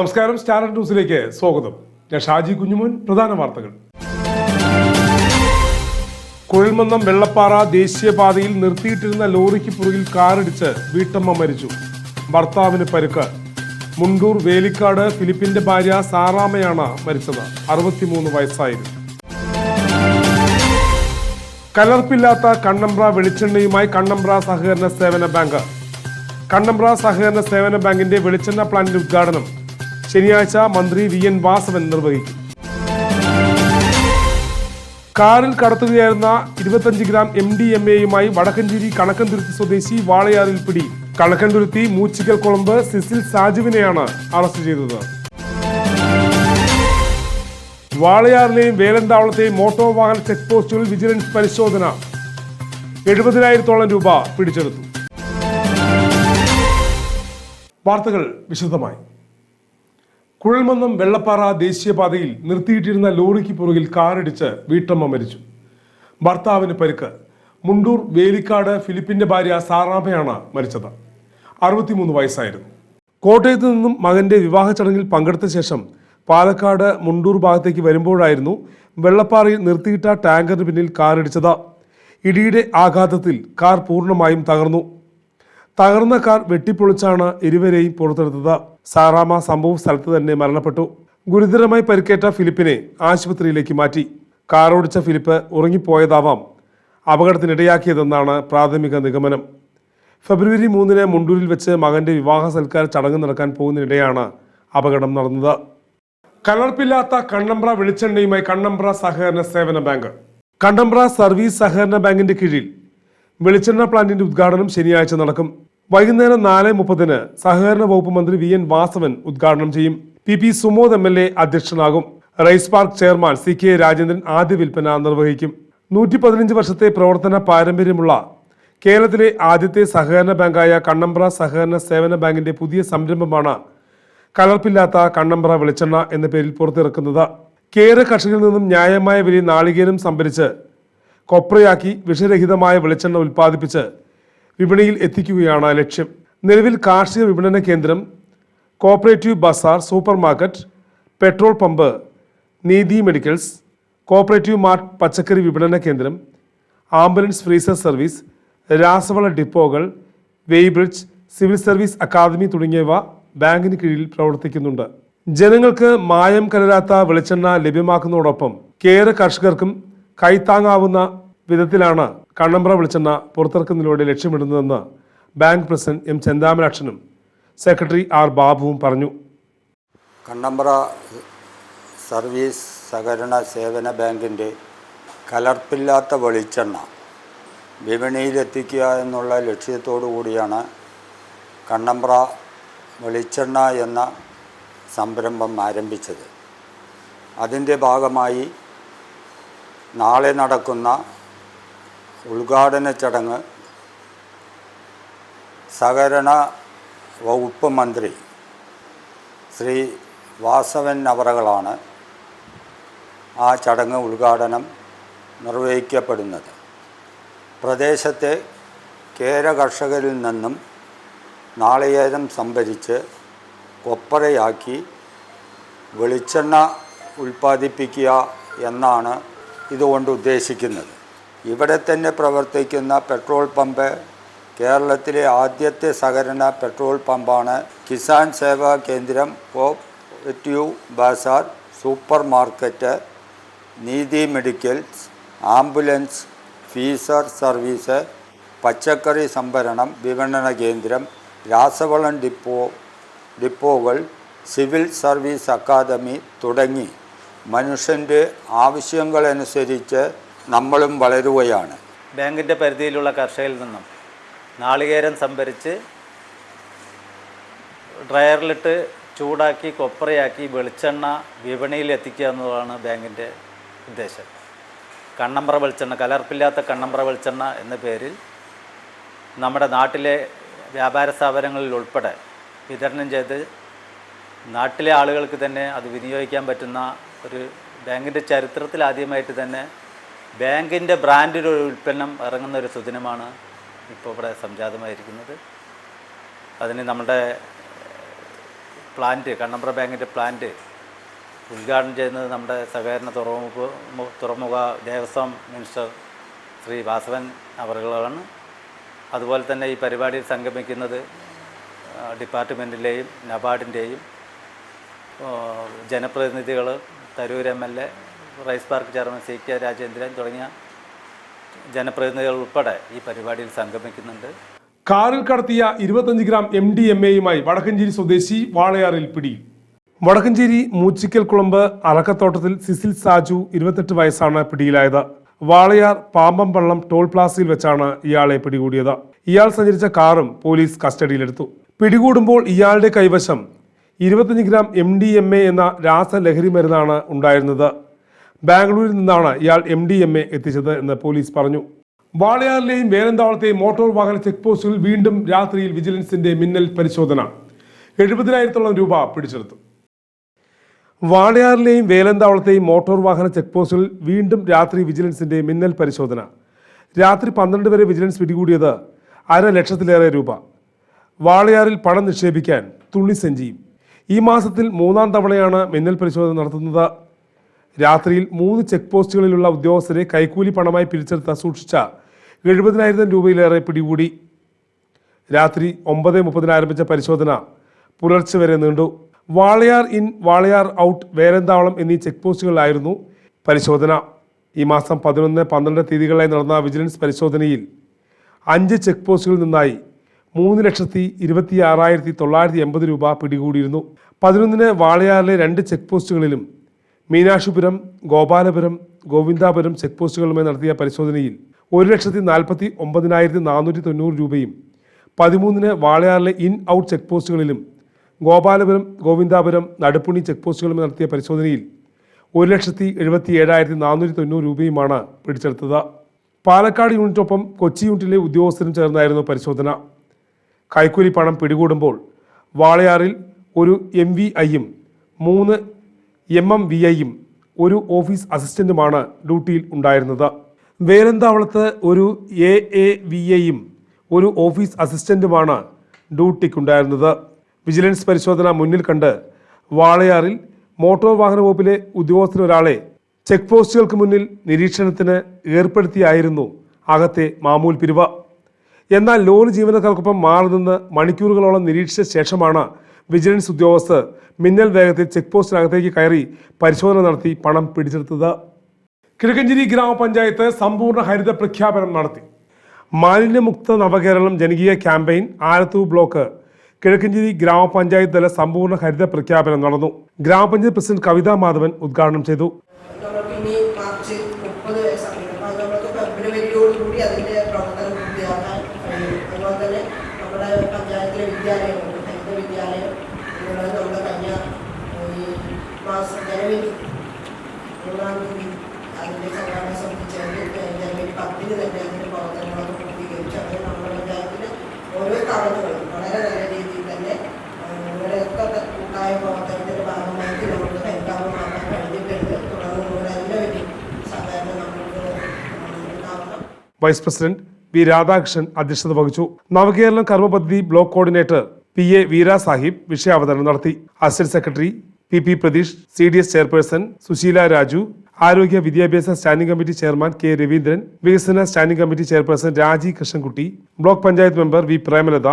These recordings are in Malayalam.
നമസ്കാരം സ്റ്റാൻഡർഡ് ന്യൂസിലേക്ക് സ്വാഗതം. ഞാൻ ഷാജി കുഞ്ഞുമോൻ പ്രധാന വാർത്തകൾ. കുഴൽമന്നം വെള്ളപ്പാറ ദേശീയപാതയിൽ നിർത്തിയിട്ടിരുന്ന ലോറിക്ക് പുറകിൽ കാറിടിച്ച് വീട്ടമ്മ മരിച്ചു. ഭർത്താവിന് പരുക്ക്. മുണ്ടൂർ വേലിക്കാട് ഫിലിപ്പിന്റെ ഭാര്യ സാറാമയാണ് മരിച്ചത്. അറുപത്തിമൂന്ന് വയസ്സായിരുന്നു. കലർപ്പില്ലാത്ത കണ്ണമ്പ്ര വെളിച്ചെണ്ണയുമായി കണ്ണമ്പ്ര സഹകരണ സേവന ബാങ്ക്. കണ്ണമ്പ്ര സഹകരണ സേവന ബാങ്കിന്റെ വെളിച്ചെണ്ണ പ്ലാന്റിന്റെ ഉദ്ഘാടനം. ശനിയാഴ്ച മന്ത്രി വി എൻ വാസവൻ നിർവഹിക്കും. കാറിൽ കടത്തുകയായിരുന്ന ഇരുപത്തഞ്ച് ഗ്രാം എം ഡി എം എയുമായി വടക്കഞ്ചേരി കണക്കൻതുരുത്തി സ്വദേശി വാളയാറിൽ പിടി. കണക്കൻതുരുത്തി മൂച്ചിക്കൽ കുളമ്പ് സിസിൽ സാജുവിനെയാണ് അറസ്റ്റ് ചെയ്തത്. വാളയാറിലെയും വേലന്താവളത്തെയും മോട്ടോർ വാഹന ചെക്ക് പോസ്റ്റുകളിൽ വിജിലൻസ് പരിശോധന. എഴുപതിനായിരത്തോളം രൂപ പിടിച്ചെടുത്തു. വാർത്തകൾ വിശദമായി. കുഴൽമന്നം വെള്ളപ്പാറ ദേശീയപാതയിൽ നിർത്തിയിട്ടിരുന്ന ലോറിക്ക് പുറകിൽ കാറിടിച്ച് വീട്ടമ്മ മരിച്ചു. ഭർത്താവിന് പരിക്ക്. മുണ്ടൂർ വേലിക്കാട് ഫിലിപ്പിന്റെ ഭാര്യ സാറാമയാണ് മരിച്ചത്. അറുപത്തിമൂന്ന് വയസ്സായിരുന്നു. കോട്ടയത്ത് നിന്നും മകന്റെ വിവാഹ ചടങ്ങിൽ പങ്കെടുത്ത ശേഷം പാലക്കാട് മുണ്ടൂർ ഭാഗത്തേക്ക് വരുമ്പോഴായിരുന്നു വെള്ളപ്പാറയിൽ നിർത്തിയിട്ട ടാങ്കറിന് പിന്നിൽ കാറിടിച്ചത്. ഇടിയുടെ ആഘാതത്തിൽ കാർ പൂർണമായും തകർന്നു. തകർന്ന കാർ വെട്ടിപ്പൊളിച്ചാണ് ഇരുവരെയും പുറത്തെടുത്തത്. സാറാമ സംഭവ സ്ഥലത്ത് തന്നെ മരണപ്പെട്ടു. ഗുരുതരമായി പരിക്കേറ്റ ഫിലിപ്പിനെ ആശുപത്രിയിലേക്ക് മാറ്റി. കാറോടിച്ച ഫിലിപ്പ് ഉറങ്ങിപ്പോയതാവാം അപകടത്തിനിടയാക്കിയതെന്നാണ് പ്രാഥമിക നിഗമനം. ഫെബ്രുവരി മൂന്നിന് മുണ്ടൂരിൽ വെച്ച് മകന്റെ വിവാഹ സൽക്കാര ചടങ്ങ് നടക്കാൻ പോകുന്നതിനിടെയാണ് അപകടം നടന്നത്. കലർപ്പില്ലാത്ത കണ്ണമ്പ്ര വെളിച്ചെണ്ണയുമായി കണ്ണമ്പ്ര സഹകരണ സേവന ബാങ്ക്. കണ്ണമ്പ്ര സർവീസ് സഹകരണ ബാങ്കിന്റെ കീഴിൽ വെളിച്ചെണ്ണ പ്ലാന്റിന്റെ ഉദ്ഘാടനം ശനിയാഴ്ച നടക്കും. വൈകുന്നേരം നാല് മുപ്പതിന് സഹകരണ വകുപ്പ് മന്ത്രി വി എൻ വാസവൻ ഉദ്ഘാടനം ചെയ്യും. P P Sumod M L A അധ്യക്ഷനാകും. Rice park chairman C K Rajendran ആദ്യ വിൽപ്പന നിർവഹിക്കും. നൂറ്റി പതിനഞ്ച് വർഷത്തെ പ്രവർത്തന പാരമ്പര്യമുള്ള കേരളത്തിലെ ആദ്യത്തെ സഹകരണ ബാങ്കായ കണ്ണമ്പ്ര സഹകരണ സേവന ബാങ്കിന്റെ പുതിയ സംരംഭമാണ് കലർപ്പില്ലാത്ത കണ്ണമ്പ്ര വെളിച്ചെണ്ണ എന്ന പേരിൽ പുറത്തിറക്കുന്നത്. കേര കർഷകരിൽ നിന്നും ന്യായമായ വിലയിൽ നാളികേരം സംഭരിച്ച് കൊപ്രയാക്കി വിഷരഹിതമായ വെളിച്ചെണ്ണ ഉൽപ്പാദിപ്പിച്ച് വിപണിയിൽ എത്തിക്കുകയാണ് ലക്ഷ്യം. നിലവിൽ കാർഷിക വിപണന കേന്ദ്രം cooperative Bazar super market petrol pump Neethi medicals cooperative mart പച്ചക്കറി വിപണന കേന്ദ്രം ആംബുലൻസ് ഫ്രീസർ സർവീസ് രാസവള ഡിപ്പോകൾ വെയ്ബ്രിഡ്ജ് സിവിൽ സർവീസ് അക്കാദമി തുടങ്ങിയവ ബാങ്കിന് കീഴിൽ പ്രവർത്തിക്കുന്നുണ്ട്. ജനങ്ങൾക്ക് മായം കലരാത്ത വെളിച്ചെണ്ണ ലഭ്യമാക്കുന്നതോടൊപ്പം കേര കർഷകർക്കും കൈത്താങ്ങാവുന്ന വിധത്തിലാണ് കണ്ണമ്പ്ര വെളിച്ചെണ്ണ പുറത്തിറക്കുന്നതിലൂടെ ലക്ഷ്യമിടുന്നതെന്ന് ബാങ്ക് പ്രസിഡന്റ് എം ചെന്താമരാക്ഷനും സെക്രട്ടറി ആർ ബാബുവും പറഞ്ഞു. കണ്ണമ്പ്ര സർവീസ് സഹകരണ സേവന ബാങ്കിന്റെ കലർപ്പില്ലാത്ത വെളിച്ചെണ്ണ വിപണിയിലെത്തിക്കുക എന്നുള്ള ലക്ഷ്യത്തോടു കൂടിയാണ് കണ്ണമ്പ്ര വെളിച്ചെണ്ണ എന്ന സംരംഭം ആരംഭിച്ചത്. അതിന്റെ ഭാഗമായി നാളെ നടക്കുന്ന ഉദ്ഘാടന ചടങ്ങ് സഹകരണ വകുപ്പ് മന്ത്രി ശ്രീ വാസവൻ അവറകളാണ് ആ ചടങ്ങ് ഉദ്ഘാടനം നിർവഹിക്കപ്പെടുന്നത്. പ്രദേശത്തെ കേര കർഷകരിൽ നിന്നും നാളികേരം സംഭരിച്ച് കൊപ്പറയാക്കി വെളിച്ചെണ്ണ ഉൽപ്പാദിപ്പിക്കുക എന്നാണ് ഇതുകൊണ്ട് ഉദ്ദേശിക്കുന്നത്. ഇവിടെ തന്നെ പ്രവർത്തിക്കുന്ന പെട്രോൾ പമ്പ് കേരളത്തിലെ ആദ്യത്തെ സഹകരണ പെട്രോൾ പമ്പാണ് കിസാൻ സേവാ കേന്ദ്രം cooperative Bazaar super market Neethi medicals ambulance freezer service പച്ചക്കറി സംഭരണം വിപണന കേന്ദ്രം രാസവളം ഡിപ്പോ ഡിപ്പോകൾ സിവിൽ സർവീസ് അക്കാദമി തുടങ്ങി. മനുഷ്യന്റെ ആവശ്യങ്ങളനുസരിച്ച് നമ്മളും വളരുകയാണ്. ബാങ്കിന്റെ പരിധിയിലുള്ള കർഷകരിൽ നിന്നും നാളികേരം സംഭരിച്ച് ഡ്രയറിലിട്ട് ചൂടാക്കി കൊപ്രയാക്കി വെളിച്ചെണ്ണ വിപണിയിൽ എത്തിക്കുക എന്നതാണ് ബാങ്കിന്റെ ഉദ്ദേശം. കണ്ണമ്പ്ര വെളിച്ചെണ്ണ കലർപ്പില്ലാത്ത കണ്ണമ്പ്ര വെളിച്ചെണ്ണ എന്ന പേരിൽ നമ്മുടെ നാട്ടിലെ വ്യാപാര സ്ഥാപനങ്ങളിൽ ഉൾപ്പെടെ വിതരണം ചെയ്ത് നാട്ടിലെ ആളുകൾക്ക് തന്നെ അത് വിനിയോഗിക്കാൻ പറ്റുന്ന ഒരു ബാങ്കിന്റെ ചരിത്രത്തിൽ ആദ്യമായിട്ട് തന്നെ ബാങ്കിന്റെ ബ്രാൻഡിന്റെ ബ്രാൻഡിലൊരു ഉൽപ്പന്നം ഇറങ്ങുന്ന ഒരു സുദിനമാണ് ഇപ്പോൾ ഇവിടെ സംജാതമായിരിക്കുന്നത്. അതിന് നമ്മുടെ പ്ലാന്റ് കണ്ണമ്പ്ര ബാങ്കിന്റെ പ്ലാന്റ് ഉദ്ഘാടനം ചെയ്യുന്നത് നമ്മുടെ സഹകരണ തുറമുഖ തുറമുഖ ദേവസ്വം മിനിസ്റ്റർ ശ്രീ വാസവൻ അവറുകളാണ്. അതുപോലെ തന്നെ ഈ പരിപാടിയിൽ സംഗമിക്കുന്നത് ഡിപ്പാർട്ട്മെന്റിന്റെയും നബാർഡിന്റെയും ജനപ്രതിനിധികൾ Tarur M L A rice park chairman C K Rajendran തുടങ്ങിയ ജനപ്രതിനിധികൾ ഉൾപ്പെടെ ഈ പരിപാടിയിൽ സംഗമിക്കുന്നുണ്ട്. കാറിൽ കടത്തിയ ഇരുപത്തഞ്ച് ഗ്രാം എം ഡി എം എയുമായി വടക്കഞ്ചേരി സ്വദേശി വാളയാറിൽ പിടി. വടക്കഞ്ചേരി മൂച്ചിക്കൽ കുളമ്പ് അറക്കത്തോട്ടത്തിൽ സിസിൽ സാജു ഇരുപത്തെട്ട് വയസ്സാണ് പിടിയിലായത്. വാളയാർ പാമ്പംപള്ളം ടോൾ പ്ലാസയിൽ വെച്ചാണ് ഇയാളെ പിടികൂടിയത്. ഇയാൾ സഞ്ചരിച്ച കാറും പോലീസ് കസ്റ്റഡിയിലെടുത്തു. പിടികൂടുമ്പോൾ ഇയാളുടെ കൈവശം ഇരുപത്തഞ്ച് gram M D M A എന്ന രാസലഹരി മരുന്നാണ് ഉണ്ടായിരുന്നത്. ബാംഗ്ലൂരിൽ നിന്നാണ് ഇയാൾ എം ഡി എം എ എത്തിച്ചത് എന്ന് പോലീസ് പറഞ്ഞു. വാളയാറിലെയും വേലന്താവളത്തെയും മോട്ടോർ വാഹന ചെക്ക് പോസ്റ്റുകളിൽ വീണ്ടും രാത്രിയിൽ വിജിലൻസിന്റെ മിന്നൽ പരിശോധന. എഴുപതിനായിരത്തോളം രൂപ പിടിച്ചെടുത്തു. വാളയാറിലെയും വേലന്താവളത്തെയും മോട്ടോർ വാഹന ചെക്ക് പോസ്റ്റുകളിൽ വീണ്ടും രാത്രി വിജിലൻസിന്റെ മിന്നൽ പരിശോധന. രാത്രി പന്ത്രണ്ട് വരെ വിജിലൻസ് പിടികൂടിയത് അര ലക്ഷത്തിലേറെ രൂപ. വാളയാറിൽ പണം നിക്ഷേപിക്കാൻ തുള്ളിസഞ്ചിയും ഈ മാസത്തിൽ മൂന്നാം തവണയാണ് മിന്നൽ പരിശോധന നടത്തുന്നത്. രാത്രിയിൽ മൂന്ന് ചെക്ക് പോസ്റ്റുകളിലുള്ള ഉദ്യോഗസ്ഥരെ കൈക്കൂലി പണമായി പിരിച്ചെടുത്ത സൂക്ഷിച്ച എഴുപതിനായിരം രൂപയിലേറെ പിടികൂടി. രാത്രി ഒമ്പത് മുപ്പതിന് ആരംഭിച്ച പരിശോധന പുലർച്ചെ വരെ നീണ്ടു. വാളയാർ ഇൻ വാളയാർ ഔട്ട് വേരന്താവളം എന്നീ ചെക്ക് പോസ്റ്റുകളിലായിരുന്നു പരിശോധന. ഈ മാസം പതിനൊന്ന് പന്ത്രണ്ട് തീയതികളിലായി നടന്ന വിജിലൻസ് പരിശോധനയിൽ അഞ്ച് ചെക്ക് പോസ്റ്റുകളിൽ നിന്നായി മൂന്ന് ലക്ഷത്തി ഇരുപത്തി ആറായിരത്തി തൊള്ളായിരത്തി എൺപത് രൂപ പിടികൂടിയിരുന്നു. പതിനൊന്നിന് വാളയാറിലെ രണ്ട് ചെക്ക് പോസ്റ്റുകളിലും മീനാക്ഷിപുരം ഗോപാലപുരം ഗോവിന്ദാപുരം ചെക്ക് പോസ്റ്റുകളുമായി നടത്തിയ പരിശോധനയിൽ ഒരു ലക്ഷത്തി നാൽപ്പത്തി ഒമ്പതിനായിരത്തി നാനൂറ്റി തൊണ്ണൂറ് രൂപയും പതിമൂന്നിന് വാളയാറിലെ ഇൻ ഔട്ട് ചെക്ക് പോസ്റ്റുകളിലും ഗോപാലപുരം ഗോവിന്ദാപുരം നടുപ്പുണി ചെക്ക് പോസ്റ്റുകളുമായി നടത്തിയ പരിശോധനയിൽ ഒരു ലക്ഷത്തി എഴുപത്തി ഏഴായിരത്തി നാനൂറ്റി തൊണ്ണൂറ് രൂപയുമാണ് പിടിച്ചെടുത്തത്. പാലക്കാട് യൂണിറ്റിനൊപ്പം കൊച്ചി യൂണിറ്റിലെ ഉദ്യോഗസ്ഥരും ചേർന്നായിരുന്നു പരിശോധന. കൈക്കൂലി പണം പിടികൂടുമ്പോൾ വാളയാറിൽ ഒരു എം വി ഐയും മൂന്ന് എം എം വി ഐയും ഒരു ഓഫീസ് അസിസ്റ്റന്റുമാണ് ഡ്യൂട്ടിയിൽ ഉണ്ടായിരുന്നത്. വേലന്താവളത്ത് ഒരു എ എ വി ഐയും ഒരു ഓഫീസ് അസിസ്റ്റന്റുമാണ് ഡ്യൂട്ടിക്കുണ്ടായിരുന്നത്. വിജിലൻസ് പരിശോധന മുന്നിൽ കണ്ട് വാളയാറിൽ മോട്ടോർ വാഹന വകുപ്പിലെ ഉദ്യോഗസ്ഥരൊരാളെ ചെക്ക് പോസ്റ്റുകൾക്ക് മുന്നിൽ നിരീക്ഷണത്തിന് ഏർപ്പെടുത്തിയായിരുന്നു അകത്തെ മാമൂൽ പിരിവ്. എന്നാൽ ലോറി ജീവനക്കാർക്കൊപ്പം മാറി നിന്ന് മണിക്കൂറുകളോളം നിരീക്ഷിച്ച ശേഷമാണ് വിജിലൻസ് ഉദ്യോഗസ്ഥർ മിന്നൽ വേഗത്തിൽ ചെക്ക് പോസ്റ്റിനകത്തേക്ക് കയറി പരിശോധന നടത്തി പണം പിടിച്ചെടുത്തത്. കിഴക്കഞ്ചേരി ഗ്രാമപഞ്ചായത്ത് സമ്പൂർണ ഹരിത പ്രഖ്യാപനം നടത്തി. മാലിന്യമുക്ത നവകേരളം ജനകീയ ക്യാമ്പയിൻ ആലത്തൂർ ബ്ലോക്ക് കിഴക്കഞ്ചേരി ഗ്രാമപഞ്ചായത്ത് തല സമ്പൂർണ ഹരിത പ്രഖ്യാപനം നടന്നു. ഗ്രാമപഞ്ചായത്ത് പ്രസിഡന്റ് കവിതാ മാധവൻ ഉദ്ഘാടനം ചെയ്തു. ഫെബ്രുവരിയോടുകൂടി അതിന്റെ പ്രവർത്തനം പൂർത്തിയാക്കാൻ അതുപോലെ തന്നെ നമ്മുടെ പഞ്ചായത്തിലെ വിദ്യാലയമുണ്ട്. വിദ്യാലയം അതുപോലെ നമ്മുടെ കന്യാ ഈ മാസ ജനുവരി മൂന്നാം തീയതി അതിന്റെ സംഘാടന സമിതി ജനുവരി പത്തിന് തന്നെ അതിന്റെ പ്രവർത്തനങ്ങളൊക്കെ പൂർത്തീകരിച്ചു. നമ്മുടെ പഞ്ചായത്തിലെ ഓരോ തവണകളും വളരെ നല്ല രീതിയിൽ തന്നെ കൂട്ടായ പ്രവർത്തനത്തിന്റെ ഭാഗമായിട്ട് നമുക്ക് ഹരിതാപമാക്കാൻ കഴിഞ്ഞിട്ടുണ്ട്. തുടർന്ന് നിങ്ങളുടെ എല്ലാവരും സഹകരണം നമുക്ക് ഉണ്ടാവണം വൈസ് പ്രസിഡന്റ് വി രാധാകൃഷ്ണൻ അധ്യക്ഷത വഹിച്ചു. നവകേരളം കർമ്മപദ്ധതി block coordinator P A Veera Sahib വിഷയാവതരണം നടത്തി. Assistant secretary P P Pratheesh C D S chairperson Susheela Raju ആരോഗ്യ വിദ്യാഭ്യാസ standing committee chairman K Raveendran വികസന standing committee chairperson Raji Krishnankutty block panchayat member V Premalatha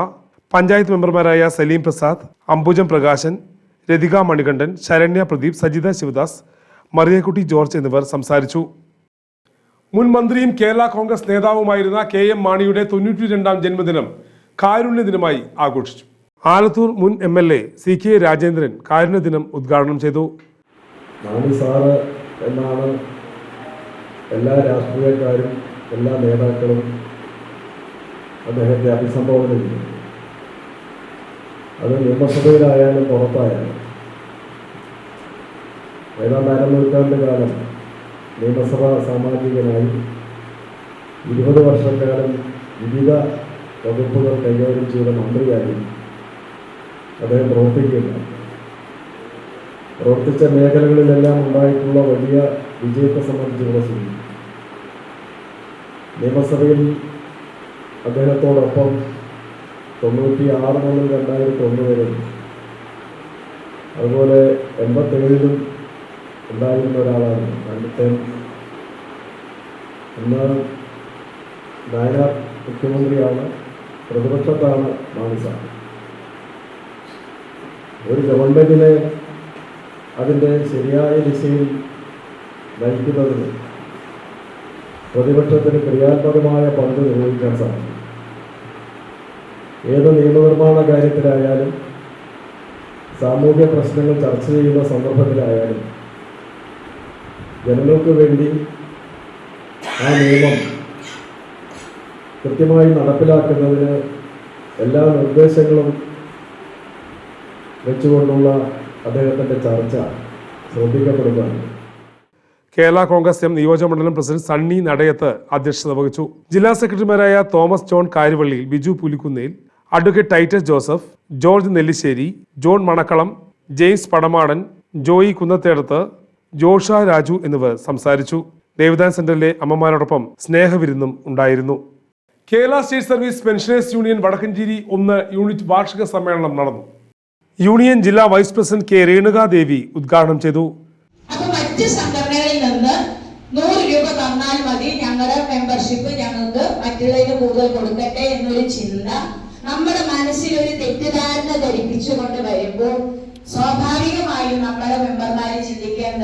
panchayat മെമ്പർമാരായ സലീം പ്രസാദ് അംബുജം പ്രകാശൻ രതിക മണികണ്ഠൻ ശരണ്യ പ്രദീപ് സജിത ശിവദാസ് മറിയക്കുട്ടി ജോർജ് എന്നിവർ സംസാരിച്ചു. മുൻ മന്ത്രിയും കേരള കോൺഗ്രസ് നേതാവുമായിരുന്ന കെ എം മാണിയുടെ തൊണ്ണൂറ്റി രണ്ടാം ജന്മദിനം കാരുണ്യ ദിനമായി ആഘോഷിച്ചു. ആലത്തൂർ മുൻ M L A C K Rajendran കാരുണ്യ ദിനം ഉദ്ഘാടനം ചെയ്തു. സാറ് എന്നാണ് എല്ലാ രാഷ്ട്രീയക്കാരും എല്ലാ നേതാക്കളും അദ്ദേഹത്തെ അഭിസംബോധന ചെയ്തു അത് നിയമസഭയിലായാലും പുറത്തായാലും ഏതാണ്ട് അരനൂറ്റാണ്ട് കാലം നിയമസഭാ സാമാജികനായി ഇരുപത് വർഷക്കാലം വിവിധ വകുപ്പുകൾ കൈകാര്യം ചെയ്ത മന്ത്രിയായി അദ്ദേഹം പ്രവർത്തിക്കുകയുണ്ടായി പ്രവർത്തിച്ച മേഖലകളിലെല്ലാം ഉണ്ടായിട്ടുള്ള വലിയ വിജയത്തെ സംബന്ധിച്ചുള്ള സ്ഥിതി നിയമസഭയിൽ അദ്ദേഹത്തോടൊപ്പം തൊണ്ണൂറ്റി ആറ് മുതൽ രണ്ടായിരത്തി ഒന്ന് വരെ. അതുപോലെ എൺപത്തേഴിലും ഉണ്ടായിരുന്ന ഒരാളാണ് പണ്ടത്തെ ഇന്ന് വയനാട് മുഖ്യമന്ത്രിയാണ് പ്രതിപക്ഷത്താണ് മാണിസ ഒരു ഗവൺമെന്റിനെ അതിന്റെ ശരിയായ ദിശയിൽ നയിക്കുന്നതിന് പ്രതിപക്ഷത്തിന് ക്രിയാത്മകമായ പങ്ക് നിർവഹിക്കാൻ സാധിക്കും. ഏത് നിയമനിർമ്മാണ കാര്യത്തിലായാലും സാമൂഹ്യ പ്രശ്നങ്ങൾ ചർച്ച ചെയ്യുന്ന സന്ദർഭത്തിലായാലും ജനങ്ങൾക്ക് വേണ്ടി ആ നിയമം കൃത്യമായി നടപ്പിലാക്കുന്നതിന് എല്ലാ നിർദ്ദേശങ്ങളും വെച്ചുകൊണ്ടുള്ള അദ്ദേഹത്തിന്റെ ചർച്ച ശ്രദ്ധിക്കപ്പെടുന്നതാണ് കേരള കോൺഗ്രസ് എം നിയോജകമണ്ഡലം പ്രസിഡന്റ് സണ്ണി നടയത്ത് അധ്യക്ഷത വഹിച്ചു. ജില്ലാ സെക്രട്ടറിമാരായ Thomas John Karyavalliyil Biju Pulikkunnel advocate Titus Joseph George Nellissery John Manakkalam James Padamadan Joy Kunnathedath Josha Raju എന്നിവർ സംസാരിച്ചു. ദേവദാൻ സെന്ററിലെ അമ്മമാരോടൊപ്പം സ്നേഹവിരുന്നും ഉണ്ടായിരുന്നു. Kerala state service pensioners union Vadakkanchery ഒന്ന് യൂണിറ്റ് വാർഷിക സമ്മേളനം നടന്നു. യൂണിയൻ ജില്ലാ വൈസ് പ്രസിഡന്റ് കെ രേണുകാദേവി ഉദ്ഘാടനം ചെയ്തു. മറ്റ് സംഘടനകളിൽ നൂറ് രൂപ തന്നാൽ മതി. ഞങ്ങളുടെ മെമ്പർഷിപ്പ് ഞങ്ങൾക്ക് മറ്റുള്ളതിന് കൂടുതൽ കൊടുക്കട്ടെ എന്നൊരു ചിന്ത നമ്മുടെ മനസ്സിൽ ഒരു തെറ്റിദ്ധാരണ ധരിപ്പിച്ചുകൊണ്ട് വരുമ്പോൾ സ്വാഭാവികമായും നമ്മുടെ മെമ്പർമാരെ ചിന്തിക്കേണ്ട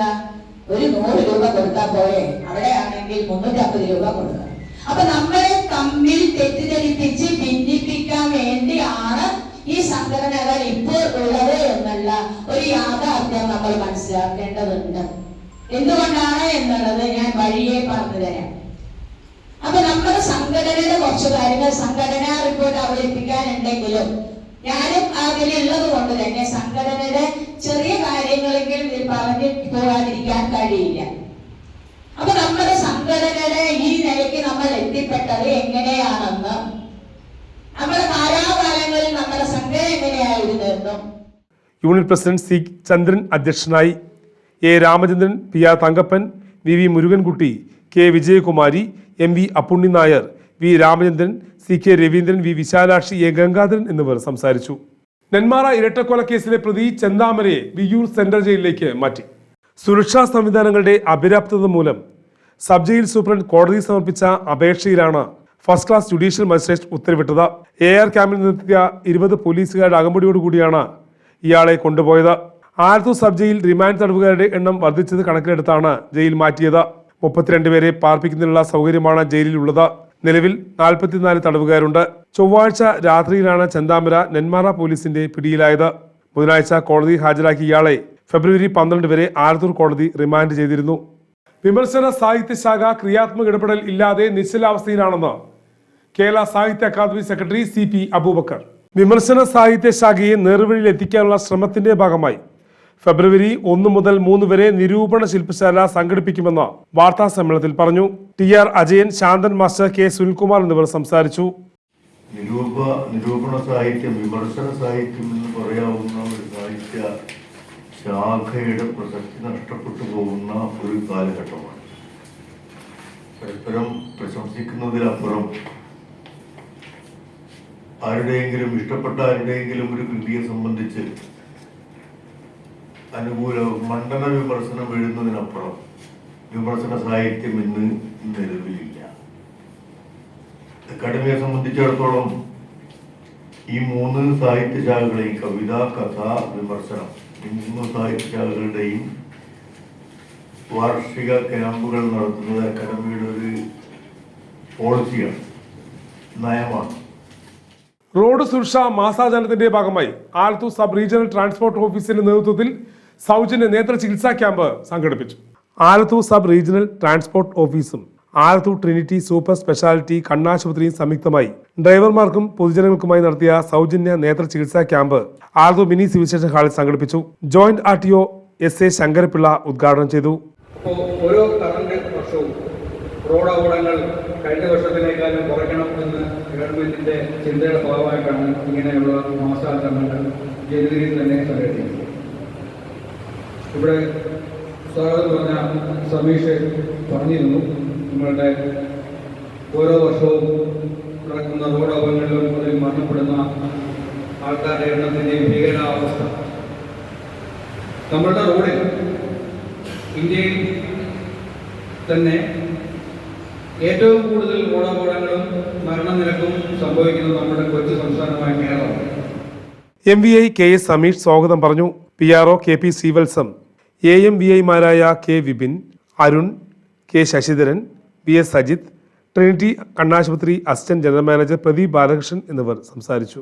ഒരു നൂറ് രൂപ കൊടുത്താൽ പോലെ അവിടെ ആണെങ്കിൽ മുന്നൂറ്റമ്പത് രൂപ കൊടുക്കണം. അപ്പൊ നമ്മളെ തമ്മിൽ തെറ്റിദ്ധരിപ്പിച്ച് ഭിന്നിപ്പിക്കാൻ വേണ്ടിയാണ് ഈ സംഘടനകൾ ഇപ്പോൾ ഉള്ളത് എന്നുള്ള ഒരു യാഥാർത്ഥ്യം നമ്മൾ മനസ്സിലാക്കേണ്ടതുണ്ട്. എന്തുകൊണ്ടാണ് എന്നുള്ളത് ഞാൻ വഴിയെ പറഞ്ഞു തരാം. അപ്പൊ നമ്മുടെ സംഘടനയുടെ കുറച്ച് കാര്യങ്ങൾ സംഘടനാ റിപ്പോർട്ട് അവതരിപ്പിക്കാനുണ്ടെങ്കിലും ഞാനും അതിലുള്ളത് കൊണ്ട് തന്നെ സംഘടനയുടെ ചെറിയ കാര്യങ്ങളെങ്കിലും ഇതിൽ പറഞ്ഞു പോകാതിരിക്കാൻ കഴിയില്ല. അപ്പൊ നമ്മുടെ സംഘടനയുടെ ഈ നിലയ്ക്ക് നമ്മൾ എത്തിപ്പെട്ടത് എങ്ങനെയാണെന്ന് നമ്മുടെ കാലാകാലങ്ങളിൽ നമ്മുടെ സംഘടന എങ്ങനെയായിരുന്നെന്നും. യൂണിറ്റ് പ്രസിഡന്റ് സി ചന്ദ്രൻ അധ്യക്ഷനായി A Ramachandran P R Thankappan V V Murukankutty K Vijayakumari M V Appunni Nair V Ramachandran C K Raveendran V Visalakshi A Gangadharan എന്നിവർ സംസാരിച്ചു. നെന്മാറ ഇരട്ടക്കൊലക്കേസിലെ പ്രതി ചെന്താമരയെ വിയൂർ സെൻട്രൽ ജയിലിലേക്ക് മാറ്റി. സുരക്ഷാ സംവിധാനങ്ങളുടെ അപര്യാപ്തത മൂലം സബ് ജയിൽ സൂപ്രണ്ട് കോടതി സമർപ്പിച്ച അപേക്ഷയിലാണ് ഫസ്റ്റ് ക്ലാസ് ജുഡീഷ്യൽ മജിസ്ട്രേറ്റ് ഉത്തരവിട്ടത്. എ ആർ ക്യാമ്പിൽ നിന്നെത്തിയ ഇരുപത് പോലീസുകാരുടെ അകമ്പടിയോടുകൂടിയാണ് ഇയാളെ കൊണ്ടുപോയത്. ആലത്തൂർ സബ് ജയിൽ റിമാൻഡ് തടവുകാരുടെ എണ്ണം വർദ്ധിച്ചത് കണക്കിലെടുത്താണ് ജയിൽ മാറ്റിയത്. മുപ്പത്തിരണ്ട് പേരെ പാർപ്പിക്കുന്നതിനുള്ള സൗകര്യമാണ് ജയിലിലുള്ളത്. നിലവിൽ നാൽപ്പത്തിനാല് തടവുകാരുണ്ട്. ചൊവ്വാഴ്ച രാത്രിയിലാണ് ചന്താമര നെന്മാറ പോലീസിന്റെ പിടിയിലായത്. ബുധനാഴ്ച കോടതി ഹാജരാക്കിയ ഇയാളെ ഫെബ്രുവരി പന്ത്രണ്ട് വരെ ആലത്തൂർ കോടതി റിമാൻഡ് ചെയ്തിരുന്നു. വിമർശന സാഹിത്യശാഖ ക്രിയാത്മക ഇടപെടൽ ഇല്ലാതെ നിശ്ചലാവസ്ഥയിലാണെന്ന് Kerala Sahitya academy secretary C P Abubakar. വിമർശന സാഹിത്യ ശാഖയെ നേർവഴിയിൽ എത്തിക്കാനുള്ള ശ്രമത്തിന്റെ ഭാഗമായി ഫെബ്രുവരി ഒന്ന് മുതൽ മൂന്ന് വരെ നിരൂപണ ശില്പശാല സംഘടിപ്പിക്കുമെന്ന് വാർത്താ സമ്മേളനത്തിൽ പറഞ്ഞു. T R Ajayan Santhan master K Sunilkumar എന്നിവർ സംസാരിച്ചു. നിരൂപ നിരൂപണ സാഹിത്യം വിമർശന സാഹിത്യം എന്ന് പറയാവുന്ന ഒരു സാഹിത്യ ശാഖയുടെ പ്രസക്തി നഷ്ടപ്പെട്ടു പോകുന്ന ഒരു കാലഘട്ടമാണ്. പരസ്പരം പ്രശംസിക്കുന്നതിലപ്പുറം ആരുടെയെങ്കിലും ഇഷ്ടപ്പെട്ട ആരുടെയെങ്കിലും ഒരു കൃതിയെ സംബന്ധിച്ച് അനുകൂല മണ്ഡല വിമർശനം എഴുതുന്നതിനപ്പുറം വിമർശന സാഹിത്യം ഇന്ന് നിലവിലില്ല. അക്കാഡമിയെ സംബന്ധിച്ചിടത്തോളം ഈ മൂന്ന് സാഹിത്യശാഖകളെയും കവിത കഥ വിമർശനം ഈ മൂന്ന് സാഹിത്യശാഖകളുടെയും വാർഷിക ക്യാമ്പുകൾ നടത്തുന്നത് അക്കാഡമിയുടെ ഒരു പോളിസിയാണ് നയമാണ്. റോഡ് സുരക്ഷാ മാസാചരണത്തിന്റെ ഭാഗമായി ആലത്തൂർ സബ് റീജിയണൽ ട്രാൻസ്പോർട്ട് ഓഫീസിന്റെ നേതൃത്വത്തിൽ സൗജന്യ നേത്ര ചികിത്സാ ക്യാമ്പ് സംഘടിപ്പിച്ചു. ആലത്തൂർ സബ് റീജിയണൽ ട്രാൻസ്പോർട്ട് ഓഫീസും ആലത്തൂർ ട്രിനിറ്റി സൂപ്പർ സ്പെഷ്യാലിറ്റി കണ്ണാശുപത്രിയും സംയുക്തമായി ഡ്രൈവർമാർക്കും പൊതുജനങ്ങൾക്കുമായി നടത്തിയ സൗജന്യ നേത്ര ചികിത്സാ camp Alathur mini civil station ഹാളിൽ സംഘടിപ്പിച്ചു. Joint R T O S A Sankarapillai ഉദ്ഘാടനം ചെയ്തു. ഓരോ വർഷവും റോഡ് അപകടങ്ങൾ കഴിഞ്ഞ വർഷത്തിനേക്കാളും കുറയ്ക്കണം എന്ന് ഗവൺമെന്റിന്റെ ചിന്തയുടെ ഭാഗമായിട്ടാണ് ഇങ്ങനെയുള്ള മാസാചരണങ്ങൾ ജനുവരിയിൽ തന്നെ സംഘടിപ്പിക്കുന്നത്. ഇവിടെ സ്വാഗതം പറഞ്ഞ സമീഷ് പറഞ്ഞിരുന്നു. നമ്മളുടെ ഓരോ വർഷവും നടക്കുന്ന റോഡ് അപകടങ്ങളിലും മുതൽ മരണപ്പെടുന്ന ആൾക്കാരുടെ എണ്ണത്തിന്റെ ഭീകരാവസ്ഥ. നമ്മളുടെ റോഡിൽ ഇന്ത്യയിൽ തന്നെ ഏറ്റവും കൂടുതൽ റോഡപകടങ്ങളും മരണനിരക്കും സംഭവിക്കുന്നത് നമ്മുടെ കൊച്ചു സംസ്ഥാനമായ കേരളമാണ് M V I K S Sameesh സ്വാഗതം പറഞ്ഞു. P R O K P Sreevatsam A M V ഐമാരായ K Vipin Arun K Sasidharan V S Sajith Trinity കണ്ണാശുപത്രി assistant general manager Pradeep Balakrishnan എന്നിവർ സംസാരിച്ചു.